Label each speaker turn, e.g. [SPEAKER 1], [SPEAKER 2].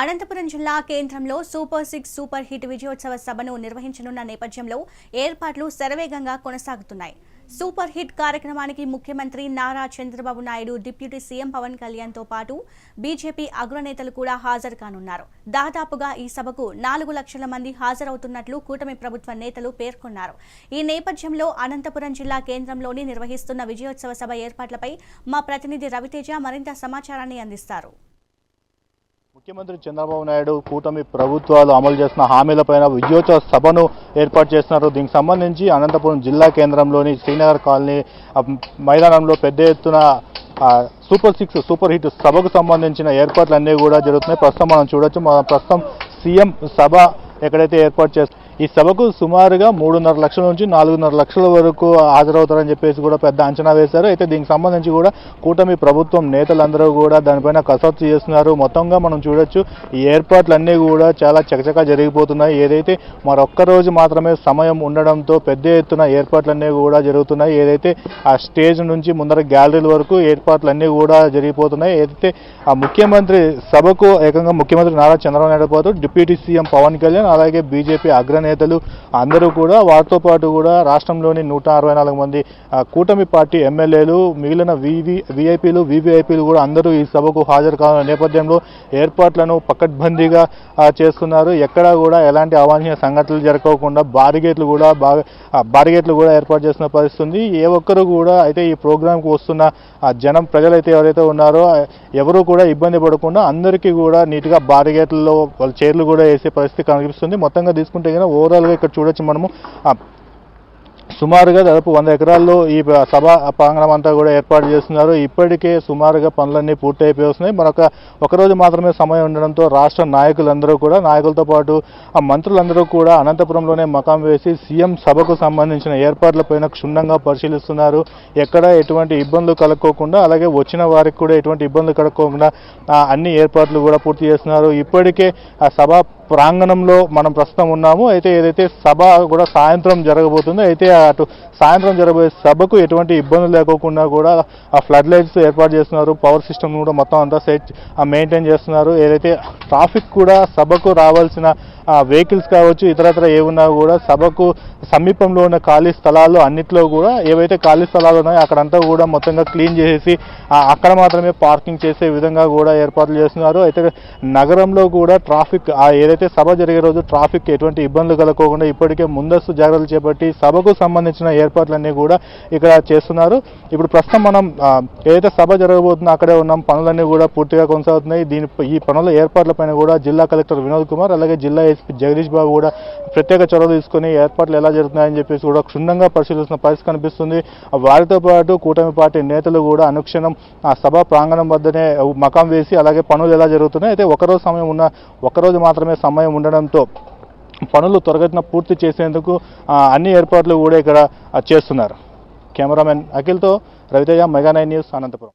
[SPEAKER 1] అనంతపురం జిల్లా కేంద్రంలో super six super hit విజయోత్సవ సభను నిర్వహించనున్న నేపథ్యంలో ఏర్పాట్లు శరవేగంగా కొనసాగుతున్నాయి. సూపర్ హిట్ కార్యక్రమానికి ముఖ్యమంత్రి నారా చంద్రబాబు నాయుడు డిప్యూటీ సీఎం పవన్ కళ్యాణ్తో పాటు బీజేపీ అగ్రనేతలు కూడా హాజరు కానున్నారు. దాదాపుగా ఈ సభకు నాలుగు లక్షల మంది హాజరవుతున్నట్లు కూటమి ప్రభుత్వ నేతలు పేర్కొన్నారు. ఈ నేపథ్యంలో అనంతపురం జిల్లా కేంద్రంలోని నిర్వహిస్తున్న విజయోత్సవ సభ ఏర్పాట్లపై మా ప్రతినిధి రవితేజ మరింత సమాచారాన్ని అందిస్తారు.
[SPEAKER 2] ముఖ్యమంత్రి చంద్రబాబు నాయుడు కూటమి ప్రభుత్వాలు అమలు చేసిన హామీలపైన విజయోత్సవ సభను ఏర్పాటు చేస్తున్నారు. దీనికి సంబంధించి అనంతపురం జిల్లా కేంద్రంలోని శ్రీనగర్ కాలనీ మైదానంలో పెద్ద ఎత్తున సూపర్ సిక్స్ సూపర్ హిట్ సభకు సంబంధించిన ఏర్పాట్లన్నీ కూడా జరుగుతున్నాయి. ప్రస్తుతం మనం చూడొచ్చు. మన ప్రస్తుతం సీఎం సభ ఎక్కడైతే ఏర్పాటు చేస్తారు ఈ సభకు సుమారుగా మూడున్నర లక్షల నుంచి నాలుగున్నర లక్షల వరకు హాజరవుతారని చెప్పేసి కూడా పెద్ద అంచనా వేశారు. అయితే దీనికి సంబంధించి కూడా కూటమి ప్రభుత్వం నేతలందరూ కూడా దానిపైన కసరత్తు చేస్తున్నారు. మొత్తంగా మనం చూడొచ్చు ఈ ఏర్పాట్లన్నీ కూడా చాలా చకచకా జరిగిపోతున్నాయి. ఏదైతే మరొక్క రోజు మాత్రమే సమయం ఉండడంతో పెద్ద ఎత్తున ఏర్పాట్లన్నీ కూడా జరుగుతున్నాయి. ఏదైతే ఆ స్టేజ్ నుంచి ముందర గ్యాలరీల వరకు ఏర్పాట్లన్నీ కూడా జరిగిపోతున్నాయి. ఏదైతే ఆ ముఖ్యమంత్రి సభకు ఏకంగా ముఖ్యమంత్రి నారా చంద్రబాబు నాయుడు పాటు డిప్యూటీ సీఎం పవన్ కళ్యాణ్ అలాగే బీజేపీ నేతలు అందరూ కూడా వారితో పాటు కూడా రాష్ట్రంలోని నూట అరవై నాలుగు మంది కూటమి పార్టీ ఎమ్మెల్యేలు మిగిలిన వివి విఐపీలు వివిఐపీలు కూడా అందరూ ఈ సభకు హాజరు కానున్న నేపథ్యంలో ఏర్పాట్లను పకడ్బందీగా చేసుకున్నారు చేస్తున్నారు. ఎక్కడా కూడా ఎలాంటి అవాంఛనీయ సంఘటనలు జరగకుండా బారిగేట్లు కూడా బాగా బారిగేట్లు కూడా ఏర్పాటు చేస్తున్న పరిస్థితి ఏ ఒక్కరు కూడా అయితే ఈ ప్రోగ్రాంకు వస్తున్న జనం ప్రజలైతే ఎవరైతే ఉన్నారో ఎవరు కూడా ఇబ్బంది పడకుండా అందరికీ కూడా నీట్గా బారిగేట్లలో వాళ్ళ చైర్లు కూడా వేసే పరిస్థితి కనిపిస్తుంది. మొత్తంగా తీసుకుంటే కనుక ఓవరాల్గా ఇక్కడ చూడొచ్చు మనము. ఆ, సుమారుగా దాదాపు వంద ఎకరాల్లో ఈ సభ ప్రాంగణం అంతా కూడా ఏర్పాటు చేస్తున్నారు. ఇప్పటికే సుమారుగా పనులన్నీ పూర్తి అయిపోయి వస్తున్నాయి. మరొక ఒకరోజు మాత్రమే సమయం ఉండడంతో రాష్ట్ర నాయకులందరూ కూడా నాయకులతో పాటు ఆ మంత్రులందరూ కూడా అనంతపురంలోనే మకాం వేసి సీఎం సభకు సంబంధించిన ఏర్పాట్లపైన క్షుణ్ణంగా పరిశీలిస్తున్నారు. ఎక్కడ ఎటువంటి ఇబ్బందులు కలుక్కోకుండా అలాగే వచ్చిన వారికి కూడా ఎటువంటి ఇబ్బందులు కలుక్కోకుండా అన్ని ఏర్పాట్లు కూడా పూర్తి చేస్తున్నారు. ఇప్పటికే ఆ సభ ప్రాంగణంలో మనం ప్రస్తుతం ఉన్నాము. అయితే ఏదైతే సభ కూడా సాయంత్రం జరగబోతుందో అయితే అటు సాయంత్రం జరగబోయే సభకు ఎటువంటి ఇబ్బందులు లేకోకుండా కూడా ఆ ఫ్లడ్ లైట్స్ ఏర్పాటు చేస్తున్నారు. పవర్ సిస్టమ్ కూడా మొత్తం అంతా సెట్ మెయింటైన్ చేస్తున్నారు. ఏదైతే ట్రాఫిక్ కూడా సభకు రావాల్సిన వెహికల్స్ కావచ్చు ఇతరత్ర ఏమున్నా కూడా సభకు సమీపంలో ఉన్న ఖాళీ స్థలాలు అన్నిట్లో కూడా ఏవైతే ఖాళీ స్థలాలు ఉన్నాయో అక్కడంతా కూడా మొత్తంగా క్లీన్ చేసి అక్కడ మాత్రమే పార్కింగ్ చేసే విధంగా కూడా ఏర్పాట్లు చేస్తున్నారు. అయితే నగరంలో కూడా ట్రాఫిక్ ఏదైతే సభ జరిగే రోజు ట్రాఫిక్ ఎటువంటి ఇబ్బందులు కలగకుండా ఇప్పటికే ముందస్తు జాగ్రత్తలు చేపట్టి సభకు సంబంధించిన ఏర్పాట్లన్నీ కూడా ఇక్కడ చేస్తున్నారు. ఇప్పుడు ప్రస్తుతం మనం ఏదైతే సభ జరగబోతుందో అక్కడే ఉన్నాం. పనులన్నీ కూడా పూర్తిగా కొనసాగుతున్నాయి. దీని ఈ పనుల ఏర్పాట్లపైన కూడా జిల్లా కలెక్టర్ వినోద్ కుమార్ అలాగే జిల్లా ఎస్పీ జగదీష్ బాబు కూడా ప్రత్యేక చొరవ తీసుకొని ఏర్పాట్లు ఎలా జరుగుతున్నాయని చెప్పేసి కూడా క్షుణ్ణంగా పరిశీలిస్తున్న పరిస్థితి కనిపిస్తుంది. వారితో పాటు కూటమి పార్టీ నేతలు కూడా అనుక్షణం ఆ సభ ప్రాంగణం వద్దనే మకాం వేసి అలాగే పనులు ఎలా జరుగుతున్నాయి? అయితే ఒకరోజు సమయం ఉన్న ఒకరోజు మాత్రమే సమయం ఉండడంతో పనులు త్వరగతిన పూర్తి చేసేందుకు అన్ని ఏర్పాట్లు కూడా ఇక్కడ చేస్తున్నారు. Cameraman అఖిల్తో Raviteja mega nine news Anantapuram.